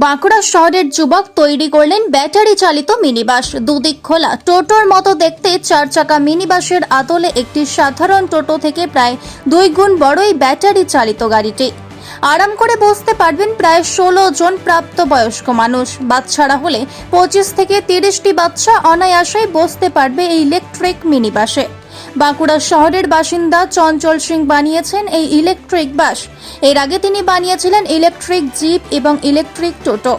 বাঁকুড়া শহরের যুবক তৈরি করলেন ব্যাটারি চালিত মিনিবাস। দুদিক খোলা। টোটোর মতো দেখতে চার চাকা মিনিবাসের আতলে একটি সাধারণ টোটো থেকে প্রায় দুই গুণ বড় এই ব্যাটারি চালিত গাড়িটি। আরাম করে বসতে পারবেন প্রায় ষোলো জন প্রাপ্ত বয়স্ক মানুষ। বাচ্চারা হলে পঁচিশ থেকে তিরিশটি বাচ্চা অনায়াসেই বসতে পারবে এই ইলেকট্রিক মিনিবাসে। বাঁকুড়া শহরের বাসিন্দা চঞ্চল সিং বানিয়েছেন এই ইলেকট্রিক বাস। এর আগে তিনি বানিয়েছিলেন ইলেকট্রিক জিপ এবং ইলেকট্রিক টোটো।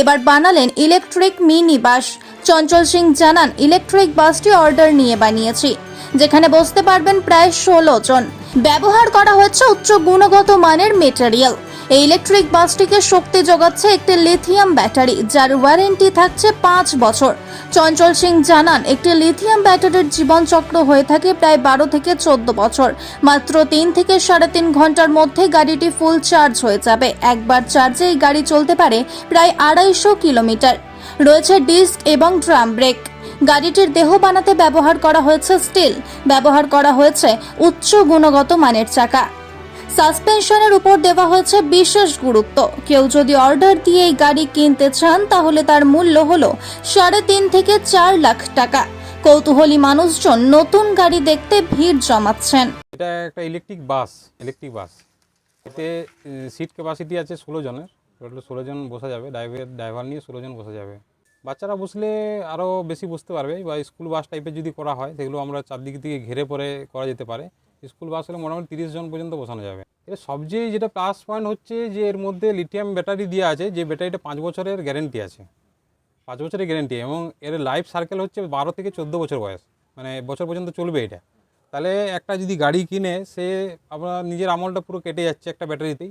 এবার বানালেন electric mini bus. Chanchal Singh জানান, ইলেকট্রিক বাসটি অর্ডার নিয়ে বানিয়েছি, যেখানে বসতে পারবেন প্রায় ষোলো জন। ব্যবহার করা হচ্ছে উচ্চ গুণগত মানের মেটেরিয়াল। এই ইলেকট্রিক বাসটিকে শক্তি যোগাচ্ছে একটি লিথিয়াম ব্যাটারি যার ওয়ারেন্টি থাকছে পাঁচ বছর। চঞ্চল সিং জানান, একটি লিথিয়াম ব্যাটারির জীবনচক্র হয়ে থাকে প্রায় বারো থেকে চোদ্দ বছর। মাত্র তিন থেকে সাড়ে তিন ঘণ্টার মধ্যে গাড়িটি ফুল চার্জ হয়ে যাবে। একবার চার্জে এই গাড়ি চলতে পারে প্রায় আড়াইশো কিলোমিটার। রয়েছে ডিস্ক এবং ড্রাম ব্রেক গাড়িটির দেহ বানাতে ব্যবহার করা হয়েছে স্টিল ব্যবহার করা হয়েছে উচ্চ গুণগত মানের চাকা। সাসপেনশনের উপর দেওয়া হয়েছে বিশেষ গুরুত্ব। কেউ যদি অর্ডার দিয়ে এই গাড়ি কিনতে চান, তাহলে তার মূল্য হলো সাড়ে তিন থেকে চার লাখ টাকা। কৌতূহলী মানুষজন নতুন গাড়ি দেখতে ভিড় জমাচ্ছেন। এটা একটা ইলেকট্রিক বাস ইলেকট্রিক বাস এতে সিট ক্যাপাসিটি আছে ষোলো জনের। টোটাল ষোলো জন বসা যাবে। ড্রাইভার ড্রাইভার নিয়ে ষোলো জন বসা যাবে। বাচ্চারা বসলে আরও বেশি বসতে পারবে। বা স্কুল বাস টাইপের যদি করা হয়, সেগুলো আমরা চারদিক থেকে ঘিরে পরে করা যেতে পারে। স্কুল বাস হলে মোটামুটি তিরিশ জন পর্যন্ত বসানো যাবে। এর সবচেয়ে যেটা প্লাস পয়েন্ট হচ্ছে যে এর মধ্যে লিথিয়াম ব্যাটারি দেওয়া আছে, যে ব্যাটারিটা পাঁচ বছরের গ্যারেন্টি আছে। পাঁচ বছরের গ্যারেন্টি এবং এর লাইফ সার্কেল হচ্ছে বারো থেকে চোদ্দ বছর বয়স। মানে বছর পর্যন্ত চলবে এটা। তাহলে একটা যদি গাড়ি কিনে, সে আপনার নিজের আমলটা পুরো কেটে যাচ্ছে একটা ব্যাটারিতেই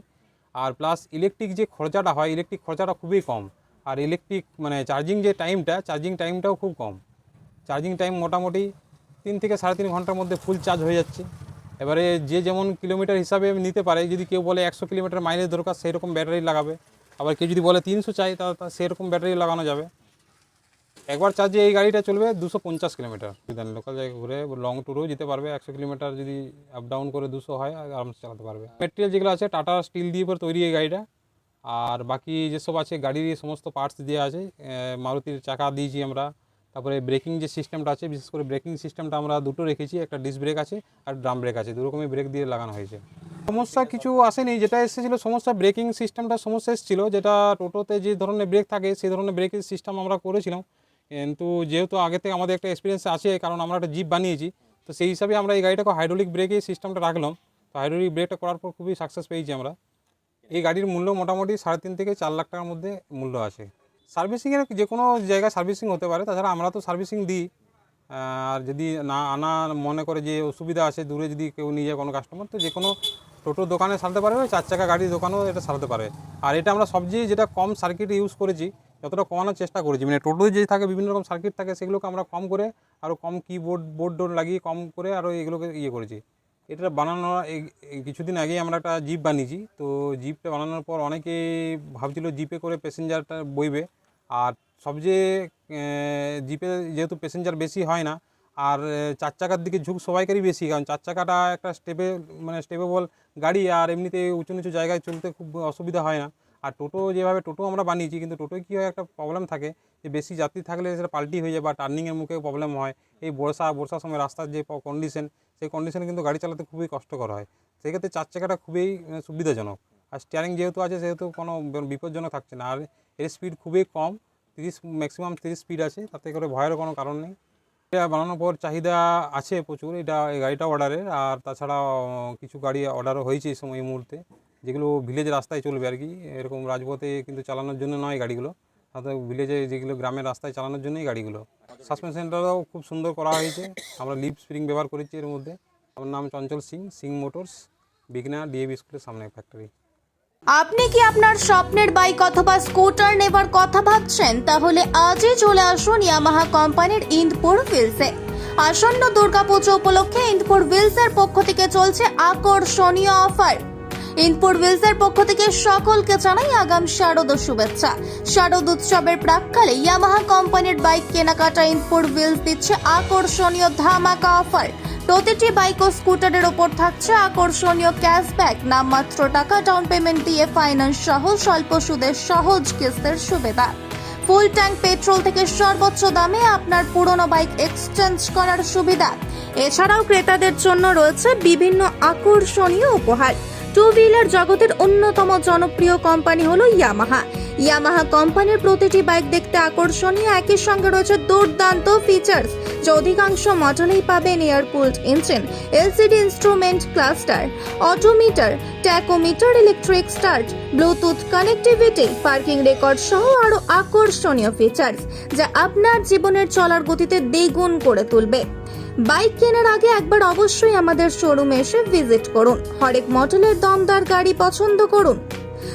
আর প্লাস ইলেকট্রিক যে খরচাটা হয় ইলেকট্রিক খরচাটা খুবই কম। আর ইলেকট্রিক মানে চার্জিং যে টাইমটা চার্জিং টাইমটাও খুব কম। চার্জিং টাইম মোটামুটি তিন থেকে সাড়ে তিন ঘণ্টার মধ্যে ফুল চার্জ হয়ে যাচ্ছে। এবারে যে যেমন কিলোমিটার হিসাবে নিতে পারে, যদি কেউ বলে একশো কিলোমিটার মাইলেজ দরকার সেই রকম ব্যাটারি লাগাবে। আবার কেউ যদি বলে তিনশো চাই, তা সেরকম ব্যাটারি লাগানো যাবে। একবার চার্জে এই গাড়িটা চলবে দুশো পঞ্চাশ কিলোমিটার। লোকাল জায়গায় ঘুরে লং ট্যুরেও যেতে পারবে, একশো কিলোমিটার যদি আপ ডাউন করে দুশো হয়, আরামসে চালাতে পারবে। মেটেরিয়াল যেগুলো আছে টাটা স্টিল দিয়ে পরে তৈরি এই গাড়িটা। আর বাকি যেসব আছে, গাড়ির সমস্ত পার্টস দেওয়া আছে মারুতির চাকা দিয়েছি আমরা। তারপরে ব্রেকিং যে সিস্টেমটা আছে, বিশেষ করে ব্রেকিং সিস্টেমটা আমরা দুটো রেখেছি, একটা ডিস্ক ব্রেক আছে আর ড্রাম ব্রেক আছে দু রকমের ব্রেক দিয়ে লাগানো হয়েছে। সমস্যা কিছু আসেনি, যেটা এসেছিল, সমস্যা ব্রেকিং সিস্টেমটা সমস্যা এসেছিল, যেটা টোটোতে যে ধরনের ব্রেক থাকে, সেই ধরনের ব্রেকের সিস্টেম আমরা করেছিলাম। কিন্তু যেহেতু আগে থেকে আমাদের একটা এক্সপিরিয়েন্স আছে, কারণ আমরা একটা জিপ বানিয়েছি, তো সেই হিসাবে আমরা এই গাড়িটাকে হাইড্রোলিক ব্রেকের সিস্টেমটা রাখলাম। তো হাইড্রোলিক ব্রেকটা করার পর খুবই সাকসেস পেয়েছি আমরা। এই গাড়ির মূল্য মোটামুটি সাড়ে তিন থেকে চার লাখ টাকার মধ্যে মূল্য আছে। সার্ভিসিংয়ের যে কোনো জায়গায় সার্ভিসিং হতে পারে, তাছাড়া আমরা তো সার্ভিসিং দিই। আর যদি না আনা, মনে করে যে অসুবিধা আছে, দূরে যদি কেউ নিয়ে যায় কোনো কাস্টমার তো যে কোনো টোটোর দোকানে সারাতে পারবে চার চাকা গাড়ির দোকানেও এটা সারাতে পারে। আর এটা আমরা সবচেয়ে যেটা কম সার্কিট ইউজ করেছি, যতটা কমানোর চেষ্টা করেছি মানে টোটোয় যে থাকে, বিভিন্ন রকম সার্কিট থাকে, সেগুলোকে আমরা কম করে আরও কম কিবোর্ড বোর্ড ডোর লাগিয়ে কম করে আরও এগুলোকে ইয়ে করেছি। এটা বানানো এই- এই কিছুদিন আগেই আমরা একটা জিপ বানিয়েছি। তো জিপটা বানানোর পর অনেকে ভাবছিল জিপে করে প্যাসেঞ্জারটা বইবে। আর সবচেয়ে জিপে যেহেতু প্যাসেঞ্জার বেশি হয় না, আর চার চাকার দিকে ঝুঁক সবাইকারই বেশি, কারণ চার চাকাটা একটা স্টেপে মানে স্টেপেবল গাড়ি আর এমনিতে উঁচু নিচু জায়গায় চলতে খুব অসুবিধা হয় না। আর টোটো যেভাবে টোটো আমরা বানিয়েছি, কিন্তু টোটোয় কী হয় একটা প্রবলেম থাকে, যে বেশি যাত্রী থাকলে সেটা পাল্টি হয়ে যায় বা টার্নিংয়ের মুখে প্রবলেম হয়। এই বর্ষা, বর্ষার সময় রাস্তার যে কন্ডিশন সেই কন্ডিশনে কিন্তু গাড়ি চালাতে খুবই কষ্টকর হয়। সেক্ষেত্রে চার চাকাটা খুবই সুবিধাজনক। আর স্টিয়ারিং যেহেতু আছে, সেহেতু কোনো বিপজ্জনক থাকছে না। আর এর স্পিড খুবই কম, তিরিশ ম্যাক্সিমাম তিরিশ স্পিড আছে, তাতে করে ভয়ের কোনো কারণ নেই। এটা বানানোর পর চাহিদা আছে প্রচুর, এটা এই গাড়িটা অর্ডারের আর তাছাড়া কিছু গাড়ি অর্ডারও হয়েছে এই সময়, এই মুহূর্তে। যেগুলো ভিলেজ রাস্তায় চলবে আর কি, এরকম রাজপথে কিন্তু চালানোর জন্য নয় গাড়িগুলো। সাধারণত ভিলেজে যেগুলো গ্রামের রাস্তায় চালানোর জন্যই গাড়িগুলো। সাসপেনশনটাও খুব সুন্দর করা হয়েছে, আমরা লিপ স্প্রিং ব্যবহার করেছি এর মধ্যে। আমার নাম চঞ্চল সিং সিং মোটরস বিঘনা ডিএবি স্কুলের সামনে ফ্যাক্টরি আপনি কি আপনার স্বপ্নের বাইক অথবা স্কুটার নেবার কথা ভাবছেন? তাহলে আজই চলে আসুন ইয়ামাহা কোম্পানির ইন্দপুর ভিলসে আসন্ন দুর্গাপুজো উপলক্ষে ইন্দপুর ভিলসের পক্ষ থেকে চলছে আকর্ষণীয় অফার। ইন্দপুর ভিলসের পক্ষ থেকে সকলকে জানাই আগাম শারদ শুভেচ্ছা। শারদ উৎসবের প্রাককালে ইয়ামাহা কোম্পানির বাইক কেনাকাটা ইন্দপুর ভিলস দিচ্ছে আকর্ষণীয় ধামাকা অফার। প্রতিটি বাইক ও স্কুটারের ওপর থাকছে আকর্ষণীয় ক্যাশব্যাক। নামমাত্র টাকা ডাউন পেমেন্ট দিয়ে ফাইন্যান্স সহ স্বল্প সুদের সহজ কিস্তের সুবিধা। ফুল ট্যাঙ্ক পেট্রোল থেকে সর্বোচ্চ দামে আপনার পুরনো বাইক এক্সচেঞ্জ করার সুবিধা। এছাড়াও ক্রেতাদের জন্য রয়েছে বিভিন্ন আকর্ষণীয় উপহার। টু হুইলার জগতের অন্যতম জনপ্রিয় কোম্পানি হলো ইয়ামাহা ইয়ামাহা কোম্পানির প্রতিটি বাইক দেখতে আকর্ষণীয়, একই সঙ্গে রয়েছে দুর্দান্ত ফিচার্স যা অধিকাংশ মডেলেই পাবেন air cooled engine LCD instrument cluster odometer tachometer electric start Bluetooth connectivity parking record সহ আরও আকর্ষণীয় ফিচার্স যা আপনার জীবনের চলার গতিতে দ্বিগুণ করে তুলবে। বাইক কেনার আগে একবার অবশ্যই আমাদের শোরুমে এসে ভিজিট করুন। হরেক মডেলের দমদার গাড়ি পছন্দ করুন।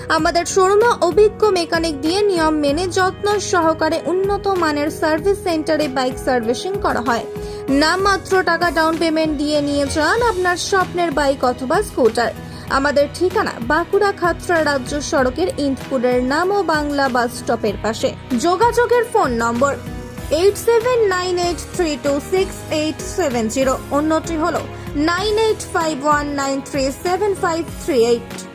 আমাদের শোরুমে অভিজ্ঞ মেকানিক দিয়ে নিয়ম মেনে যত্ন সহকারে উন্নত মানের সার্ভিস সেন্টারে বাইক সার্ভিসিং করা হয়। নামমাত্র টাকা ডাউন পেমেন্ট দিয়ে নিয়ে যান আপনার স্বপ্নের বাইক অথবা স্কুটার। আমাদের ঠিকানা বাঁকুড়া খাতড়া রাজ্য সড়কের ইন্দপুরের নাম ও বাংলা বাস স্টপের পাশে। যোগাযোগের phone number eight seven nine eight three two six eight seven zero অন্যটি হল nine eight five one nine three seven five three eight